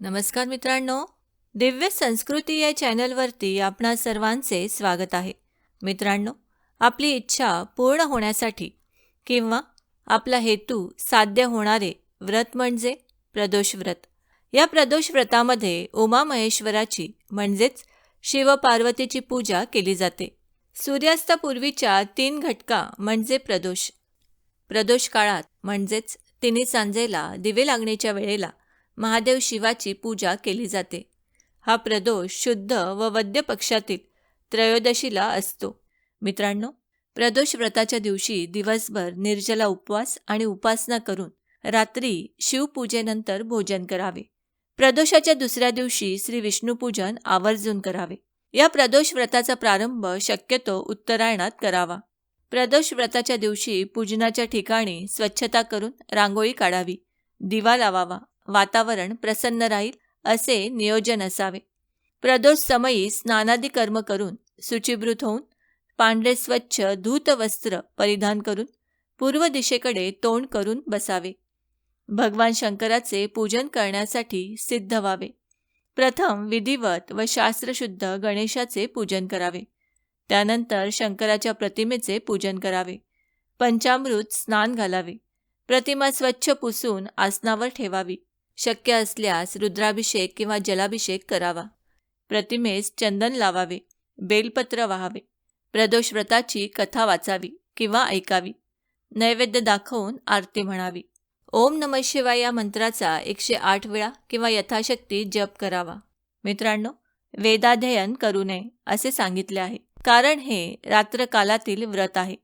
नमस्कार मित्रांनो. दिव्य संस्कृती या चॅनलवरती आपणा सर्वांचे स्वागत आहे. मित्रांनो आपली इच्छा पूर्ण होण्यासाठी किंवा आपला हेतू साध्य होणारे व्रत म्हणजे प्रदोष व्रत या प्रदोष व्रतामध्ये उमा महेश्वराची म्हणजेच शिवपार्वतीची पूजा केली जाते. सूर्यास्तापूर्वीच्या तीन घटका म्हणजे प्रदोष. प्रदोष काळात म्हणजेच तिन्ही सांजेला दिवे लागण्याच्या वेळेला महादेव शिवाची पूजा केली जाते. हा प्रदोष शुद्ध व वद्य पक्षातील त्रयोदशीला असतो. मित्रांनो प्रदोष व्रताच्या दिवशी दिवसभर निर्जला उपवास आणि उपासना करून रात्री शिवपूजेनंतर भोजन करावे. प्रदोषाच्या दुसऱ्या दिवशी श्री विष्णूपूजन आवर्जून करावे. या प्रदोष व्रताचा प्रारंभ शक्यतो उत्तरायणात करावा. प्रदोष व्रताच्या दिवशी पूजनाच्या ठिकाणी स्वच्छता करून रांगोळी काढावी दिवा लावावा वातावरण प्रसन्न राहील असे नियोजन असावे. प्रदोष समयी स्नानादी कर्म करून शुचिभृत होऊन पांढरे स्वच्छ धूत वस्त्र परिधान करून पूर्व दिशेकडे तोंड करून बसावे. भगवान शंकराचे पूजन करण्यासाठी सिद्ध व्हावे. प्रथम विधिवत व शास्त्रशुद्ध गणेशाचे पूजन करावे. त्यानंतर शंकराच्या प्रतिमेचे पूजन करावे. पंचामृत स्नान घालावे. प्रतिमा स्वच्छ पुसून आसनावर ठेवावी. शक्य असल्यास रुद्राभिषेक किंवा जलाभिषेक करावा. प्रतिमेस चंदन लावावे बेलपत्र वाहावे प्रदोष व्रताची कथा वाचावी किंवा ऐकावी नैवेद्य दाखवून आरती म्हणावी. ओम नम शिवाय या मंत्राचा एकशे आठ वेळा किंवा यथाशक्ती जप करावा. मित्रांनो वेदाध्ययन करू नये असे सांगितले आहे. कारण हे रात्रकालातील व्रत आहे.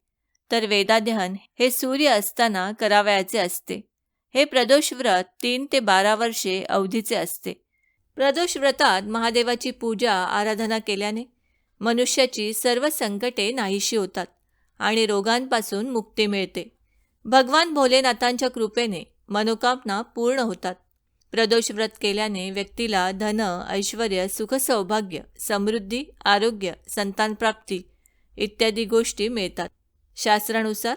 तर वेदाध्ययन हे सूर्य असताना करावयाचे असते. हे प्रदोष व्रत तीन ते बारा वर्षे अवधीचे असते. प्रदोष व्रतात महादेवाची पूजा आराधना केल्याने मनुष्याची सर्व संकटे नाहीशी होतात आणि रोगांपासून मुक्ती मिळते. भगवान भोलेनाथांच्या कृपेने मनोकामना पूर्ण होतात. प्रदोष व्रत केल्याने व्यक्तीला धन ऐश्वर सुख सौभाग्य समृद्धी आरोग्य संतानप्राप्ती इत्यादी गोष्टी मिळतात. शास्त्रानुसार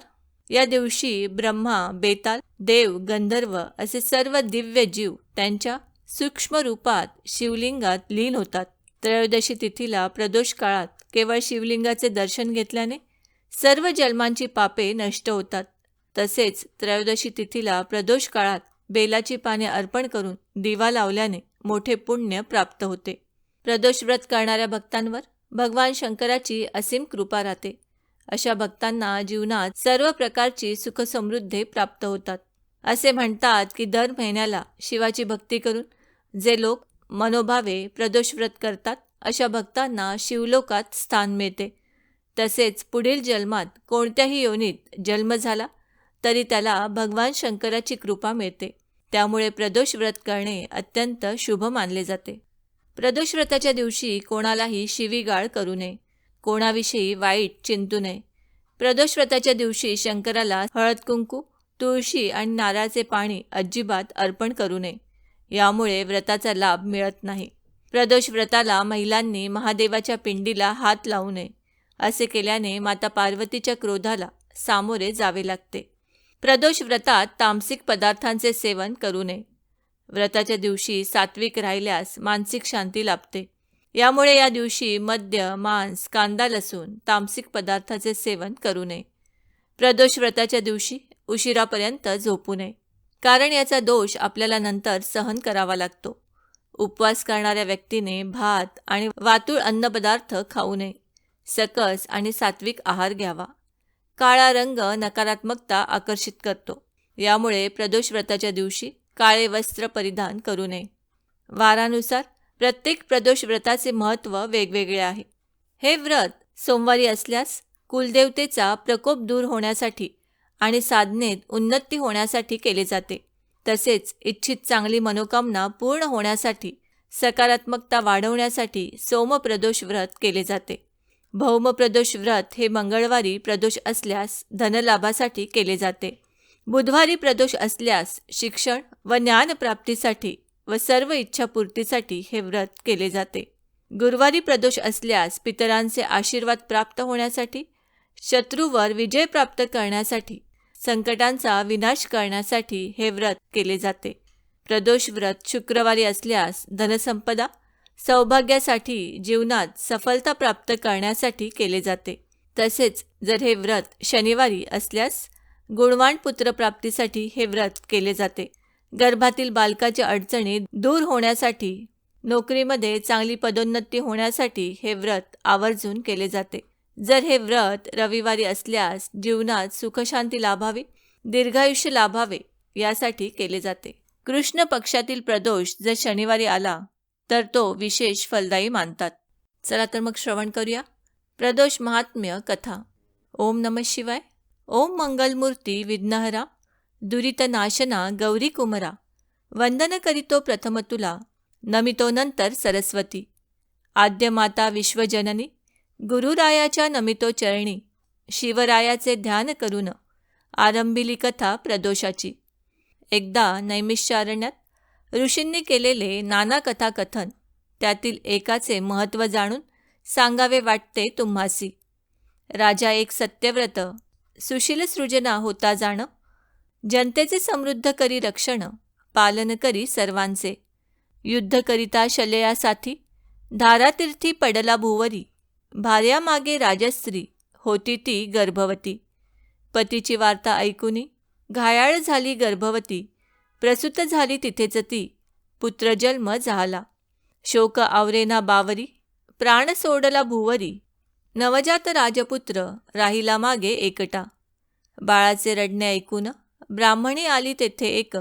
या दिवशी ब्रह्मा बेताल देव गंधर्व असे सर्व दिव्य जीव त्यांच्या सूक्ष्म रूपात शिवलिंगात लीन होतात. त्रयोदशी तिथीला प्रदोष काळात केवळ शिवलिंगाचे दर्शन घेतल्याने सर्व जन्मांची पापे नष्ट होतात. तसेच त्रयोदशी तिथीला प्रदोष काळात बेलाची पाने अर्पण करून दिवा लावल्याने मोठे पुण्य प्राप्त होते. प्रदोष व्रत करणाऱ्या भक्तांवर भगवान शंकराची असीम कृपा राहते. अशा भक्तांना जीवनात सर्व प्रकारची सुखसमृद्धी प्राप्त होतात. असे म्हणतात की दर महिन्याला शिवाची भक्ती करून जे लोक मनोभावे प्रदोष व्रत करतात अशा भक्तांना शिवलोकात स्थान मिळते. तसेच पुढील जन्मात कोणत्याही योनीत जन्म झाला तरी त्याला भगवान शंकराची कृपा मिळते. त्यामुळे प्रदोष व्रत करणे अत्यंत शुभ मानले जाते. प्रदोष व्रताच्या दिवशी कोणालाही शिवीगाळ करू नये. कोणाविषयी वाईट चिंतू नये. प्रदोष व्रताच्या दिवशी शंकराला हळद कुंकू तुळशी आणि नारळाचे पाणी अजिबात अर्पण करू नये. यामुळे व्रताचा लाभ मिळत नाही. प्रदोष व्रताला महिलांनी महादेवाच्या पिंडीला हात लावू नये असे केल्याने माता पार्वतीच्या क्रोधाला सामोरे जावे लागते. प्रदोष व्रतात तामसिक पदार्थांचे सेवन करू नये. व्रताच्या दिवशी सात्विक राहिल्यास मानसिक शांती लाभते. यामुळे या दिवशी मद्य मांस कांदा लसूण तामसिक पदार्थाचे सेवन करू नये. प्रदोष व्रताच्या दिवशी उशिरापर्यंत झोपू नये. कारण याचा दोष आपल्याला नंतर सहन करावा लागतो. उपवास करणाऱ्या व्यक्तीने भात आणि वातूळ अन्नपदार्थ खाऊ नये. सकस आणि सात्विक आहार घ्यावा. काळा रंग नकारात्मकता आकर्षित करतो. यामुळे प्रदोष व्रताच्या दिवशी काळे वस्त्र परिधान करू नये. वारानुसार प्रत्येक प्रदोष व्रताचे महत्त्व वेगवेगळे आहे. हे व्रत सोमवारी असल्यास कुलदेवतेचा प्रकोप दूर होण्यासाठी आणि साधनेत उन्नती होण्यासाठी केले जाते. तसेच इच्छित चांगली मनोकामना पूर्ण होण्यासाठी सकारात्मकता वाढवण्यासाठी सोमप्रदोष व्रत केले जाते. भौमप्रदोष व्रत हे मंगळवारी प्रदोष असल्यास धनलाभासाठी केले जाते. बुधवारी प्रदोष असल्यास शिक्षण व ज्ञानप्राप्तीसाठी व सर्व इच्छापूर्तीसाठी हे व्रत केले जाते. गुरुवारी प्रदोष असल्यास पितरांचे आशीर्वाद प्राप्त होण्यासाठी शत्रूवर विजय प्राप्त करण्यासाठी संकटांचा विनाश करण्यासाठी हे व्रत केले जाते. प्रदोष व्रत शुक्रवारी असल्यास धनसंपदा सौभाग्यासाठी जीवनात सफलता प्राप्त करण्यासाठी केले जाते. तसेच जर हे व्रत शनिवारी असल्यास गुणवान पुत्रप्राप्तीसाठी हे व्रत केले जाते. गर्भातील बालकाच्या अडचणी दूर होण्यासाठी नोकरीमध्ये चांगली पदोन्नती होण्यासाठी हे व्रत आवर्जून केले जाते. जर हे व्रत रविवारी असल्यास जीवनात सुखशांती लाभावी दीर्घायुष्य लाभावे यासाठी केले जाते. कृष्ण पक्षातील प्रदोष जर शनिवारी आला तर तो विशेष फलदायी मानतात. चला तर मग श्रवण करूया. प्रदोष महात्म्य कथा. ओम नम शिवाय. ओम मंगलमूर्ती विघ्नहरा. दुरितनाशना गौरी कुमरा. वंदन करितो प्रथम तुला नमितो नंतर सरस्वती. आद्यमाता विश्वजननी गुरुरायाच्या नमितो चरणी शिवरायाचे ध्यान करून आरंभिली कथा प्रदोषाची. एकदा नैमिषारण्यात ऋषींनी केलेले नाना कथा कथन त्यातील एकाचे महत्त्व जाणून सांगावे वाटते तुम्हासी. राजा एक सत्यव्रत सुशील सृजना होता जाणं जनतेचे समृद्ध करी रक्षण पालन करी सर्वांचे. युद्ध करिता शलयासाठी धारातीर्थी पडला भुवरी भार्यामागे राजस्त्री होती ती गर्भवती. पतीची वार्ता ऐकूनी घायाळ झाली गर्भवती प्रसूत झाली तिथेच ती पुत्रजन्म झाला. शोक आवरेना बावरी प्राण सोडला भुवरी नवजात राजपुत्र राहिला मागे एकटा. बाळाचे रडणे ऐकून ब्राह्मणी आली तेथे एक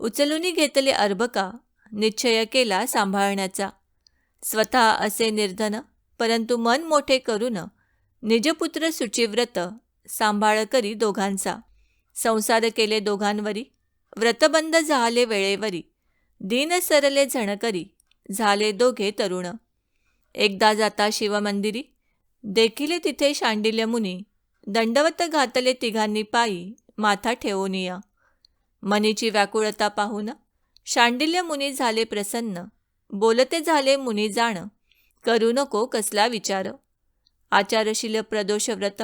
उचलूनी घेतले अर्भका निश्चय केला सांभाळण्याचा. स्वतः असे निर्धन परंतु मन मोठे करून निजपुत्र सुचिव्रत सांभाळ करी दोघांचा. संसार केले दोघांवरी व्रतबंद झाले वेळेवरी दीन सरले झणकरी झाले दोघे तरुण. एकदा जाता शिवमंदिरी देखिले तिथे शांडिल्य मुनी दंडवत घातले तिघांनी पायी माथा ठेवून या मनीची व्याकुळता पाहून शांडिल्य मुनी झाले प्रसन्न. बोलते झाले मुनी जाण करू नको कसला विचार. आचारशील प्रदोष व्रत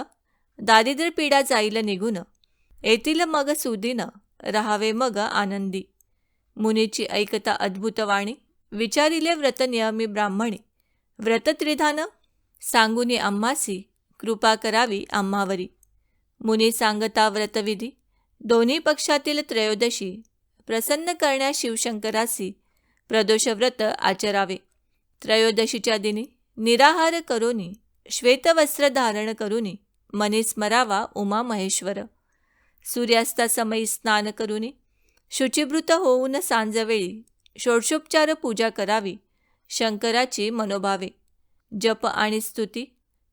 दारिद्र्य पीडा जाईल निघून. येतील मग सुदिन राहावे मग आनंदी. मुनीची ऐकता अद्भुत वाणी विचारिले व्रत नियमी ब्राह्मणी. व्रत त्रिधान सांगुनी आम्हासी कृपा करावी आम्हावरी मुनी सांगता व्रतविधी दोन्ही पक्षातील त्रयोदशी प्रसन्न करण्या शिवशंकरासी प्रदोषव्रत आचरावे. त्रयोदशीच्या दिनी निराहार करूनी श्वेतवस्त्र धारण करुनी मनी स्मरावा उमा महेश्वर. सूर्यास्तासमयी स्नान करुनी शुचिभृत होऊन सांजवेळी षोडशोपचार पूजा करावी शंकराची मनोभावे. जप आणि स्तुती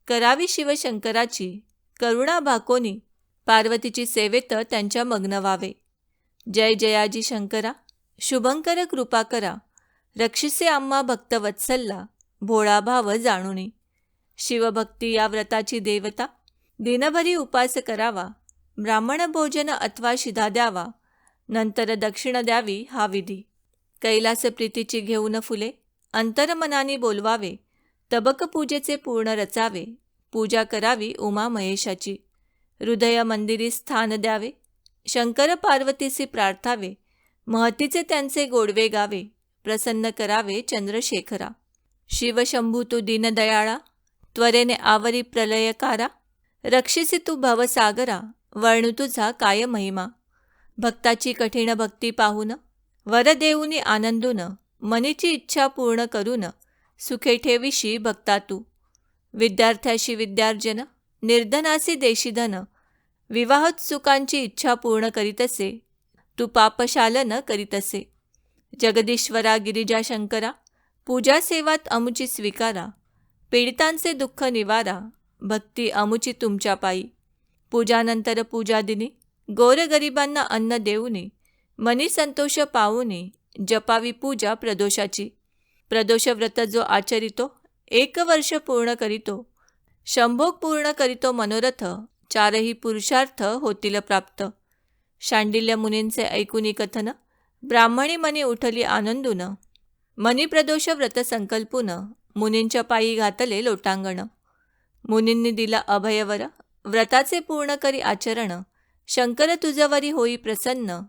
करावी शिवशंकराची करुणा भाकोनी पार्वतीची सेवेत त्यांच्या मग्न व्हावे जय जयाजी शंकरा शुभंकर कृपा करा रक्षिसे आम्हा भक्तवत्सल्ला भोळा भाव जाणुनी. शिवभक्ती या व्रताची देवता दिनभरी उपास करावा ब्राह्मण भोजन अथवा शिधा द्यावा नंतर दक्षिण द्यावी हा विधी. कैलास प्रीतीची घेऊन फुले अंतरमनाने बोलवावे तबक पूजेचे पूर्ण रचावे पूजा करावी उमा महेशाची. हृदय मंदिरी स्थान द्यावे. शंकर पार्वतीसी प्रार्थावे. महतीचे त्यांचे गोडवे गावे. प्रसन्न करावे चंद्रशेखरा. शिवशंभू तू दीनदयाळा. त्वरेने आवरी प्रलयकारा. रक्षिसी तू भवसागरा. वर्णू तुझा काय महिमा भक्ताची कठीण भक्ती पाहून. वरदेऊनी आनंदून. मनीची इच्छा पूर्ण करून. सुखे ठेविशी भक्ता तू. विद्यार्थ्याशी विद्यार्जन निर्धनासी देशीधन विवाहोत्सुकांची इच्छा पूर्ण करीत असे तू पापशालन करीत असे जगदीश्वरा गिरिजा शंकरा पूजा सेवात अमुची स्वीकारा पीडितांचे दुःख निवारा भक्ती अमुची तुमच्या पायी. पूजानंतर पूजा दिनी गोरगरिबांना अन्न देऊने मनी संतोष पाऊने जपावी पूजा प्रदोषाची. प्रदोषव्रत जो आचरितो एक वर्ष पूर्ण करीतो. शंभोग पूर्ण करीतो मनोरथ चारही पुरुषार्थ होतील प्राप्त. शांडिल्य मुनींचे ऐकुनी कथन ब्राह्मणी मनी उठली आनंदून. मनीप्रदोष व्रत संकल्पून मुनींच्या पायी घातले लोटांगण. मुनींनी दिला अभयवर व्रताचे पूर्ण करी आचरण शंकर तुझवरी होई प्रसन्न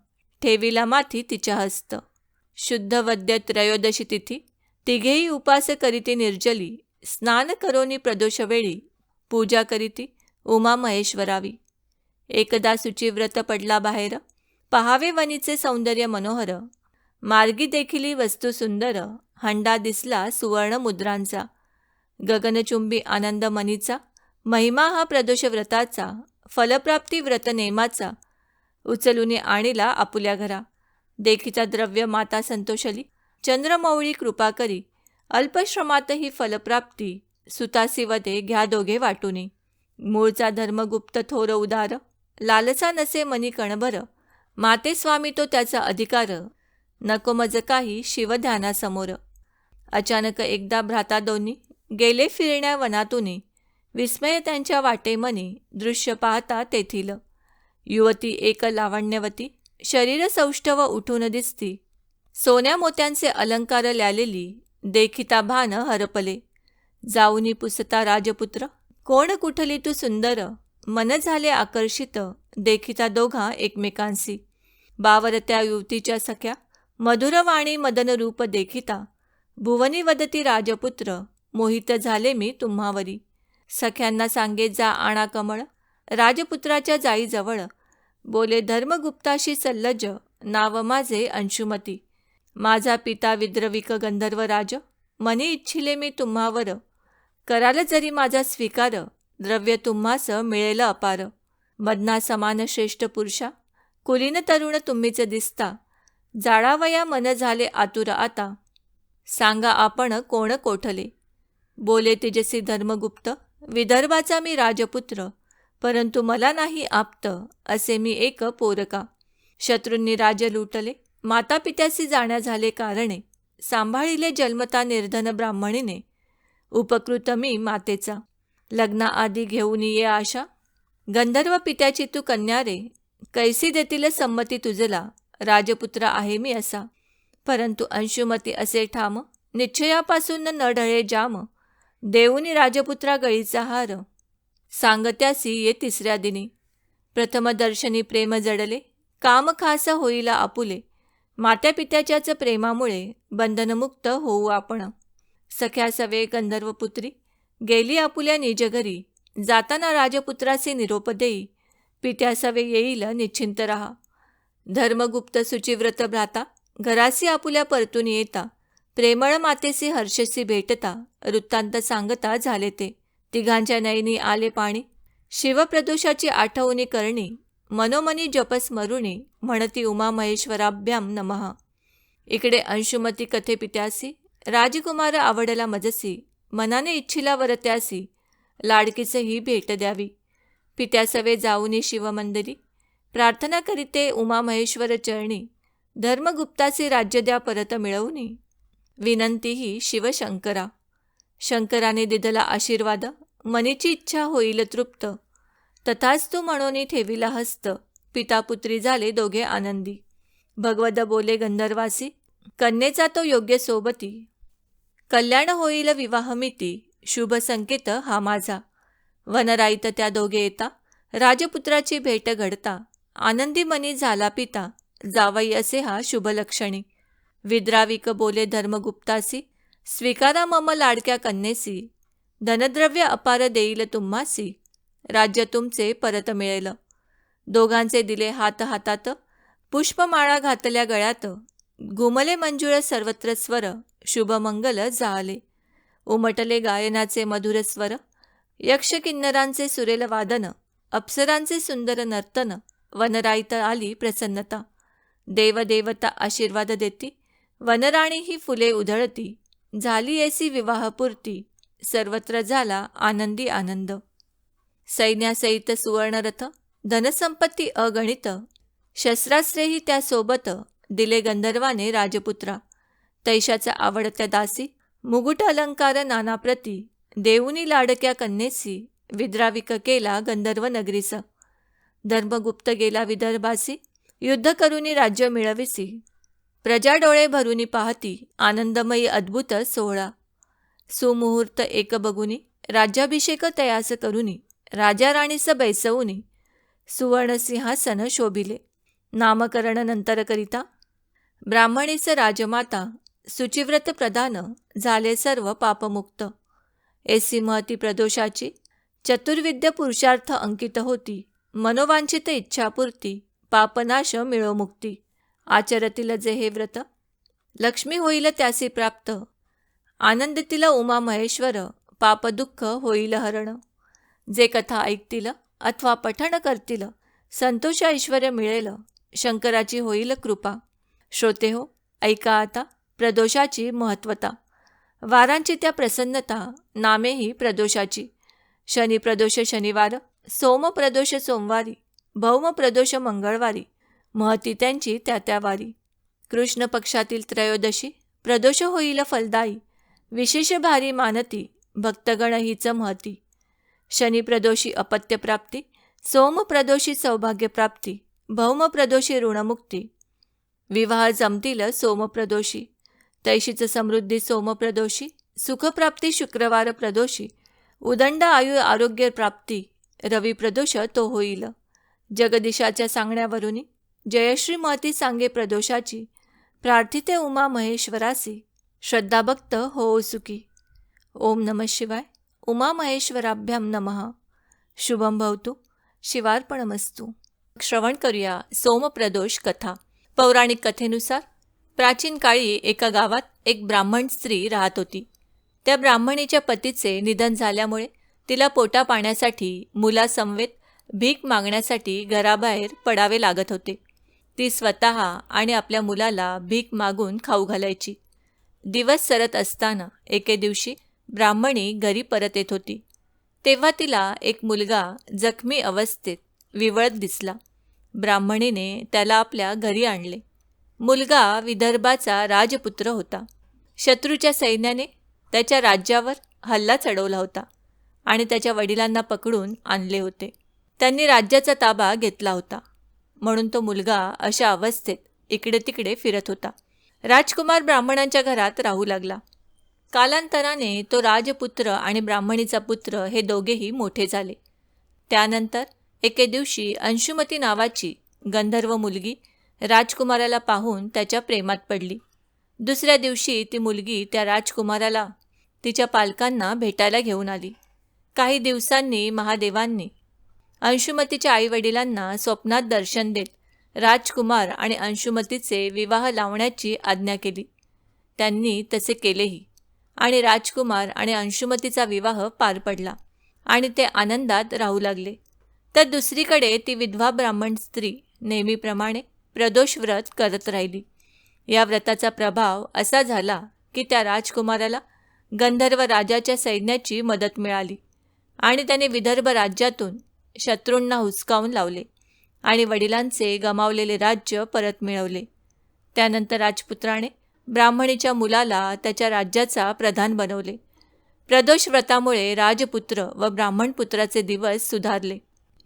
ठेविला माथी तिच्या हस्त. शुद्ध वद्य त्रयोदशी तिथी तिघेही उपास करीती निर्जली स्नान करोनी प्रदोषवेळी पूजा करीती उमा महेश्वरावी. एकदा सुचिव्रत पडला बाहेर पहावे वनीचे सौंदर्य मनोहर मार्गी देखिली वस्तू सुंदर हंडा दिसला सुवर्ण मुद्रांचा गगनचुंबी आनंद मनीचा महिमा हा प्रदोष व्रताचा फलप्राप्ती व्रत नेमाचा उचलून आणिला आपुल्या घरा देखीचा द्रव्य माता संतोषली चंद्रमौळी कृपा करी. अल्पश्रमातही फलप्राप्ती. सुतासी घ्या दोघे वाटुनी. मूळचा धर्मगुप्त थोर उदार. लालसा नसे मनी कणभर. माते स्वामी तो त्याचा अधिकार. नको मज काही शिवध्यानासमोर. अचानक एकदा भ्राता दोन्ही गेले फिरण्या वनातुनी. विस्मय त्यांच्या वाटे मनी दृश्य पाहता तेथील. युवती एक लावण्यवती. शरीर सौष्ठव उठून दिसती. सोन्या मोत्यांचे अलंकार ल्यालेली देखिता भान हरपले. जाऊनी पुसता राजपुत्र. कोण कुठली तू सुंदर? मन झाले आकर्षित. देखिता दोघा एकमेकांशी. बावर त्या युवतीच्या सख्या. मधुरवाणी मदन रूप देखिता भुवनी वदती राजपुत्र. मोहित झाले मी तुम्हावरी. सख्यांना सांगे जा आणा कमळ. राजपुत्राच्या जाईजवळ. बोले धर्मगुप्ताशी सल्लज. नाव माझे अंशुमती. माझा पिता विद्रविक गंधर्व राज मनी इच्छिले मी तुम्हावर. कराल जरी माझा स्वीकार द्रव्य तुम्हास मिळेल अपार. मदना समान श्रेष्ठ पुरुषा कुलीन तरुण तुम्हीच दिसता. जाळावया मन झाले आतुर आता. सांगा आपण कोण कोठले? बोले तेजसी धर्मगुप्त विदर्भाचा मी राजपुत्र परंतु मला नाही आप्त असे मी एक पोरका. शत्रूंनी राज लुटले मातापित्यासी जाण्या झाले कारणे सांभाळिले जन्मता निर्धन ब्राह्मणीने उपकृत मी मातेचा. लग्नाआधी घेऊन ये आशा. गंधर्व पित्याची तू कन्या रे कैसी देतील संमती तुझला? राजपुत्र आहे मी असा. परंतु अंशुमती असे ठाम निश्चयापासून न ढळे जाम. देऊनी राजपुत्रा गळीचा हार. सांगत्यासी ये तिसऱ्या दिनी. प्रथम दर्शनी प्रेम जडले. काम खास होईला आपुले. मात्यापित्याच्याच प्रेमामुळे बंधनमुक्त होऊ आपण. सख्या सवे गंधर्वपुत्री गेली आपुल्या निजघरी जाताना राजपुत्राचे निरोप देई पित्या सवे येईल निश्चिंत रहा. धर्मगुप्त सुचिव्रत भ्राता घरासी आपुल्या परतून येता प्रेमळ मातेसी हर्षसी भेटता वृत्तांत सांगता झाले ते. तिघांच्या नयनी आले पाणी. शिवप्रदोषाची आठवणी करणी मनोमनी जपस्मरुणी म्हणती उमा महेश्वराभ्याम नमः. इकडे अंशुमती कथे पित्यासी? राजकुमार आवडला मजसी. मनाने इच्छिला वरत्यासी. लाडकीचं ही भेट द्यावी. पित्यासवे जाऊनी शिवमंदिरी. प्रार्थना करीते उमा महेश्वर चरणी. धर्मगुप्ताचे राज्य द्या परत मिळवणी विनंती ही शिवशंकरा. शंकराने दिदला आशीर्वाद. मनीची इच्छा होईल तृप्त. तथाच तू म्हणून ठेविला हस्त. पिता पुत्री झाले दोघे आनंदी. भगवद बोले गंधर्वासी कन्येचा तो योग्य सोबती. कल्याण होईल विवाहमिती शुभ संकेत हा माझा. वनराईत त्या दोघे येता. राजपुत्राची भेट घडता. आनंदी मनी झाला पिता. जावई असे हा शुभलक्षणी. विद्राविक बोले धर्मगुप्तासी स्वीकारा मम लाडक्या कन्येसी. धनद्रव्य अपार देईल तुम्हासी. राज्य तुमचे परत मिळेल. दोघांचे दिले हात हातात पुष्पमाळा घातल्या गळ्यात घुमले मंजुळ सर्वत्र स्वर शुभमंगल जाले. उमटले गायनाचे मधुर स्वर यक्षकिन्नरांचे सुरेल वादन अप्सरांचे सुंदर नर्तन वनराईत आली प्रसन्नता. देवदेवता आशीर्वाद देती वनराणी ही फुले उधळती. झाली ऐसी विवाहपूर्ती सर्वत्र झाला आनंदी आनंद. सैन्यासहित सुवर्णरथ धनसंपत्ती अगणित शस्त्रास्त्रेही त्यासोबत दिले गंधर्वाने राजपुत्रा. तैशाचा आवडत्या दासी मुगुट अलंकार नानाप्रती देऊनी लाडक्या कन्येसी विद्राविक केला गंधर्व नगरीस. धर्मगुप्त गेला विदर्भासी युद्ध करुनी राज्य मिळविसी. प्रजा डोळे भरुनी पाहती आनंदमयी अद्भुत सोहळा. सुमुहूर्त एक बघुनी राज्याभिषेक तयास करुनी राजा राणीस बैसवुनी सुवर्णसिंहासन शोभिले. नामकरण नंतरकरिता ब्राह्मणीचं राजमाता सुचिव्रत प्रदान झाले सर्व पापमुक्त. एसी महती प्रदोषाची चतुर्विद्य पुरुषार्थ अंकित होती. मनोवांछित इच्छापूर्ती पापनाश मिळो मुक्ती आचरतील जे हे व्रत. लक्ष्मी होईल त्यासी प्राप्त. आनंदतील उमा महेश्वर पापदुःख होईल हरण. जे कथा ऐकतील अथवा पठण करतील संतोष ऐश्वर मिळेल. शंकराची होईल कृपा. श्रोते हो ऐका आता प्रदोषाची महत्वता वारांची त्या प्रसन्नता नामेही प्रदोषाची. शनी प्रदोष शनिवार सोम प्रदोष सोमवारी भौम प्रदोष मंगळवारी महती त्यांची त्या त्या वारी. कृष्ण पक्षातील त्रयोदशी प्रदोष होईल फलदायी. विशेष भारी मानती भक्तगण हीच महती. शनिप्रदोषी अपत्यप्राप्ती सोम प्रदोषी सौभाग्यप्राप्ती भौम प्रदोषी ऋणमुक्ती. विवाह जमतील सोमप्रदोषी तैशीच समृद्धी सोमप्रदोषी सुखप्राप्ती शुक्रवार प्रदोषी उदंड आयु आरोग्य प्राप्ती रवी प्रदोष तो होईल. जगदीशाच्या सांगण्यावरून जयश्री महती सांगे प्रदोषाची प्रार्थिते उमा महेश्वरासी श्रद्धाभक्त हो सुखी. ओम नम शिवाय. उमामहेश्वराभ्याम नमः. शुभम भवतु. शिवार्पणमस्तू. श्रवण करूया सोमप्रदोष कथा पौराणिक कथेनुसार प्राचीन काळी एका गावात एक ब्राह्मण स्त्री राहत होती. त्या ब्राह्मणीच्या पतीचे निधन झाल्यामुळे तिला पोटा पाण्यासाठी मुलासमवेत भीक मागण्यासाठी घराबाहेर पडावे लागत होते. ती स्वतः आणि आपल्या मुलाला भीक मागून खाऊ घालायची. दिवस सरत असताना एके दिवशी ब्राह्मणी घरी परत येत होती. तेव्हा तिला एक मुलगा जखमी अवस्थेत विवळत दिसला. ब्राह्मणीने त्याला आपल्या घरी आणले. मुलगा विदर्भाचा राजपुत्र होता. शत्रूच्या सैन्याने त्याच्या राज्यावर हल्ला चढवला होता आणि त्याच्या वडिलांना पकडून आणले होते. त्यांनी राज्याचा ताबा घेतला होता. म्हणून तो मुलगा अशा अवस्थेत इकडे तिकडे फिरत होता. राजकुमार ब्राह्मणांच्या घरात राहू लागला. कालांतराने तो राजपुत्र आणि ब्राह्मणीचा पुत्र हे दोघेही मोठे झाले. त्यानंतर एके दिवशी अंशुमती नावाची गंधर्व मुलगी राजकुमाराला पाहून त्याच्या प्रेमात पडली. दुसऱ्या दिवशी ती मुलगी त्या राजकुमाराला तिच्या पालकांना भेटायला घेऊन आली. काही दिवसांनी महादेवांनी अंशुमतीच्या आईवडिलांना स्वप्नात दर्शन देत राजकुमार आणि अंशुमतीचे विवाह लावण्याची आज्ञा केली. त्यांनी तसे केलेही. आणि राजकुमार आणि अंशुमतीचा विवाह पार पडला आणि ते आनंदात राहू लागले. तर दुसरीकडे ती विधवा ब्राह्मण स्त्री नेहमीप्रमाणे प्रदोष व्रत करत राहिली. या व्रताचा प्रभाव असा झाला की त्या राजकुमाराला गंधर्व राजाच्या सैन्याची मदत मिळाली आणि त्याने विदर्भ राज्यातून शत्रूंना हुसकावून लावले आणि वडिलांचे गमावलेले राज्य परत मिळवले. त्यानंतर राजपुत्राने ब्राह्मणीच्या मुलाला त्याच्या राज्याचा प्रधान बनवले. प्रदोष व्रतामुळे राजपुत्र व ब्राह्मणपुत्राचे दिवस सुधारले.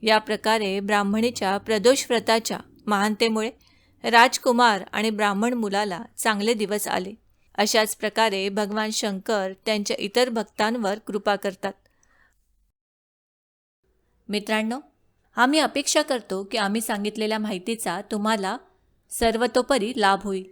या प्रकारे ब्राह्मणीच्या प्रदोष व्रताच्या महानतेमुळे राजकुमार आणि ब्राह्मण मुलाला चांगले दिवस आले. अशाच प्रकारे भगवान शंकर त्यांच्या इतर भक्तांवर कृपा करतात. मित्रांनो आम्ही अपेक्षा करतो की आम्ही सांगितलेल्या माहितीचा तुम्हाला सर्वतोपरी लाभ होईल.